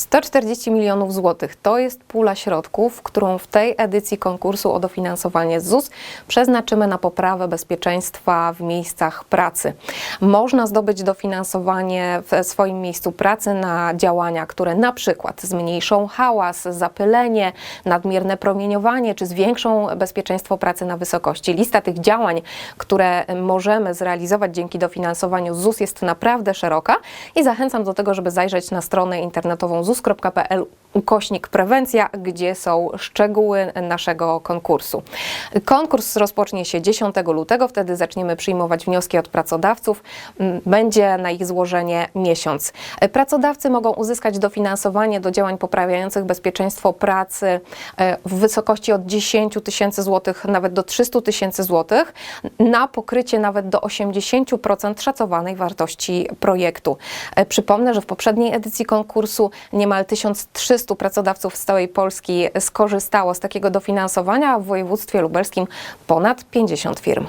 140 milionów złotych to jest pula środków, którą w tej edycji konkursu o dofinansowanie ZUS przeznaczymy na poprawę bezpieczeństwa w miejscach pracy. Można zdobyć dofinansowanie w swoim miejscu pracy na działania, które na przykład zmniejszą hałas, zapylenie, nadmierne promieniowanie czy zwiększą bezpieczeństwo pracy na wysokości. Lista tych działań, które możemy zrealizować dzięki dofinansowaniu ZUS jest naprawdę szeroka i zachęcam do tego, żeby zajrzeć na stronę internetową zus.pl ukośnik prewencja, gdzie są szczegóły naszego konkursu. Konkurs rozpocznie się 10 lutego, wtedy zaczniemy przyjmować wnioski od pracodawców. Będzie na ich złożenie miesiąc. Pracodawcy mogą uzyskać dofinansowanie do działań poprawiających bezpieczeństwo pracy e, w wysokości od 10 tysięcy złotych nawet do 300 tysięcy złotych na pokrycie nawet do 80% szacowanej wartości projektu. E, Przypomnę, że w poprzedniej edycji konkursu niemal 1300 pracodawców z całej Polski skorzystało z takiego dofinansowania, a w województwie lubelskim ponad 50 firm.